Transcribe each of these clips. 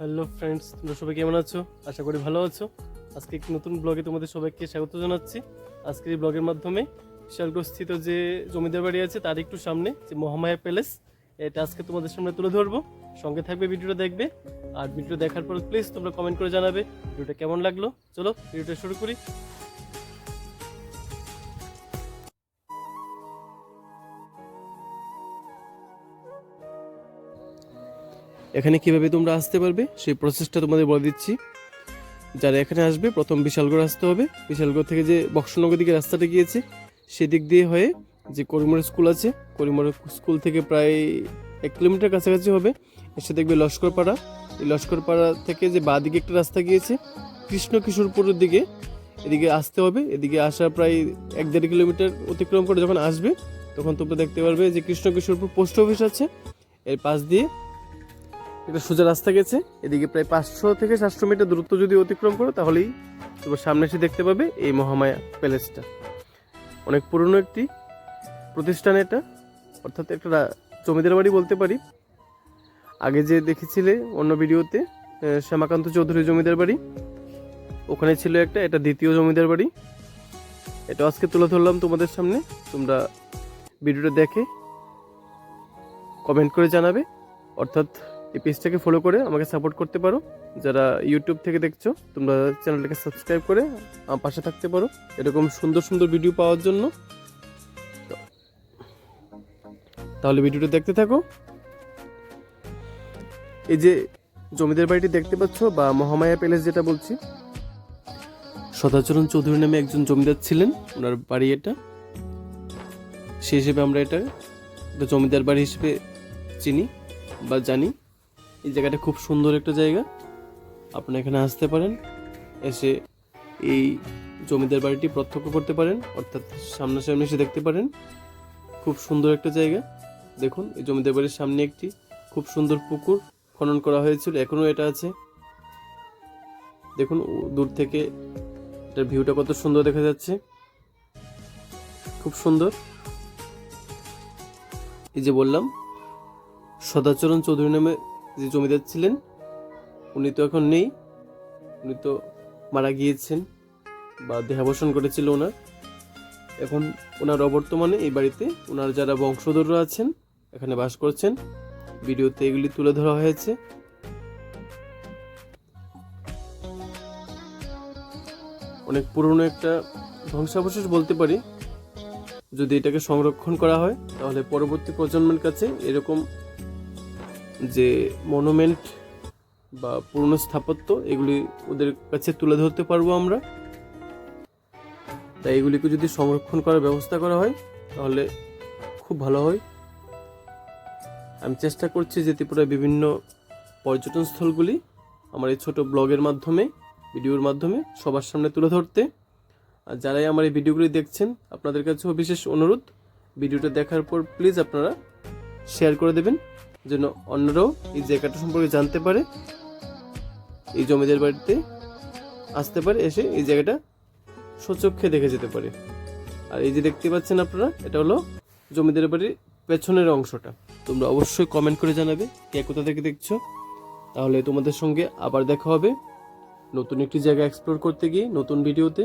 Hello friends, তোমরা সবাই কেমন আছো? আশা করি ভালো আছো। আজকে একটি নতুন ব্লগে তোমাদের সবাইকে স্বাগত জানাচ্ছি। আজকের এই ব্লগের মাধ্যমে বিশালগ্রস্থিত যে জমিদার বাড়ি আছে, তার একটু সামনে যে মহামায়া প্যালেস, এটা আজকে তোমাদের সামনে তুলে ধরবো। সঙ্গে থাকবে, ভিডিওটা দেখবে। আর ভিডিও দেখার পর প্লিজ তোমরা কমেন্ট করে জানাবে, ভিডিওটা কেমন লাগল? চলো, ভিডিওটা শুরু করি। এখানে কীভাবে তোমরা আসতে পারবে? সেই প্রসেসটা তোমাদের বলে দিচ্ছি। যারা এখানে আসবে, প্রথম বিশালগড় আসতে হবে। বিশালগড় থেকে যে বক্সনগর দিকে রাস্তাটা গিয়েছে, সেদিক দিয়ে হয়ে যে করিমোড় স্কুল আছে করিমোড় স্কুল থেকে প্রায় এক কিলোমিটার কাছাকাছি হবে। এসে দেখবে লস্করপাড়া। এই লস্করপাড়া থেকে যে বাঁ দিকে একটা রাস্তা গিয়েছে, কৃষ্ণ কিশোরপুরের দিকে। এদিকে আসতে হবে। এদিকে আসা প্রায় এক দেড় কিলোমিটার অতিক্রম করে যখন আসবে, তখন তোমরা দেখতে পারবে যে কৃষ্ণ কিশোরপুর পোস্ট অফিস আছে। এর পাশ দিয়ে একটা সোজা রাস্তা গেছে। এদিকে প্রায় পাঁচশো থেকে সাতশো মিটার দূরত্ব যদি অতিক্রম করো, তাহলেই তোমার সামনে এসে দেখতে পাবে এই মহামায়া প্যালেসটা। অনেক পুরনো একটি প্রতিষ্ঠান এটা। অর্থাৎ একটা জমিদার বাড়ি বলতে পারি। আগে যে দেখেছিলে অন্য ভিডিওতে শ্যামাকান্ত চৌধুরী জমিদার বাড়ি। ওখানে ছিল একটা, এটা দ্বিতীয় জমিদার বাড়ি। এটা আজকে তুলে ধরলাম তোমাদের সামনে। তোমরা ভিডিওটা দেখে কমেন্ট করে জানাবে। অর্থাৎ এই পেজটাকে ফলো করে আমাকে সাপোর্ট করতে পারো। যারা ইউটিউব থেকে দেখছ, তোমরা চ্যানেলটাকে সাবস্ক্রাইব করে আমার পাশে থাকতে পারো। এরকম সুন্দর সুন্দর ভিডিও পাওয়ার জন্য। তাহলে ভিডিওটা দেখতে থাকো। এই যে জমিদার বাড়িটি দেখতে পাচ্ছ, বা মহামায়া প্যালেস যেটা বলছি, সদাচরণ চৌধুরী নামে একজন জমিদার ছিলেন। ওনার বাড়ি এটা। সেই হিসেবে আমরা এটা জমিদার বাড়ি হিসেবে চিনি বা জানি। এই জায়গাটা খুব সুন্দর একটা জায়গা। আপনি এখানে আসতে পারেন, এসে এই জমিদার বাড়িটি প্রত্যক্ষ করতে পারেন, অর্থাৎ সামনাসামনি এসে দেখতে পারেন। খুব সুন্দর একটা জায়গা। দেখুন, এই জমিদার বাড়ির সামনে একটি খুব সুন্দর পুকুর খনন করা হয়েছিল, এখনও এটা আছে। দেখুন দূর থেকে এটার ভিউটা কত সুন্দর দেখা যাচ্ছে। খুব সুন্দর। এই যে বললাম, সদাচরণ চৌধুরী নামে যে জমিদার ছিলেন, উনি তো এখন নেই। উনি তো মারা গিয়েছেন বা দেহাবসান করেছিল ওনার। এখন ওনার অবর্তমানে এই বাড়িতে ওনার যারা বংশধররা আছেন, এখানে বাস করছেন, ভিডিওতে এগুলি তুলে ধরা হয়েছে। অনেক পুরনো একটা ধ্বংসাবশেষ বলতে পারি। যদি এটাকে সংরক্ষণ করা হয়, তাহলে পরবর্তী প্রজন্মের কাছে এরকম যে মনুমেন্ট বা পুরনো স্থাপত্য, এগুলি ওদের কাছে তুলে ধরতে পারব আমরা। তাই এগুলিকে যদি সংরক্ষণ করার ব্যবস্থা করা হয়, তাহলে খুব ভালো হয়। আমি চেষ্টা করছি যে ত্রিপুরার বিভিন্ন পর্যটন স্থলগুলি আমার এই ছোটো ব্লগের মাধ্যমে, ভিডিওর মাধ্যমে সবার সামনে তুলে ধরতে। আর যারাই আমার এই ভিডিওগুলি দেখছেন, আপনাদের কাছেও বিশেষ অনুরোধ। ভিডিওটা দেখার পর প্লিজ আপনারা শেয়ার করে দেবেন। যেন অন্যরাও এই জায়গাটা সম্পর্কে জানতে পারে, এই জমিদার বাড়িতে আসতে পারে, এসে এই জায়গাটা সচক্ষে দেখে যেতে পারে। আর এই যে দেখতে পাচ্ছেন আপনারা, এটা হলো জমিদার বাড়ির পেছনের অংশটা। তোমরা অবশ্যই কমেন্ট করে জানাবে কে কোথা থেকে দেখছ। তাহলে তোমাদের সঙ্গে আবার দেখা হবে নতুন একটি জায়গা এক্সপ্লোর করতে গিয়ে, নতুন ভিডিওতে।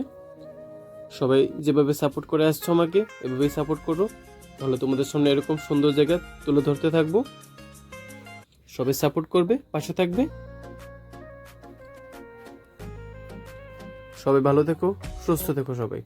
সবাই যেভাবে সাপোর্ট করে আসছো আমাকে, এভাবেই সাপোর্ট করো। তাহলে তোমাদের সামনে এরকম সুন্দর জায়গা তুলে ধরতে থাকব। সবাই সাপোর্ট করবে পাশে থাকবে। সবাই ভালো থেকো সুস্থ থেকো সবাই।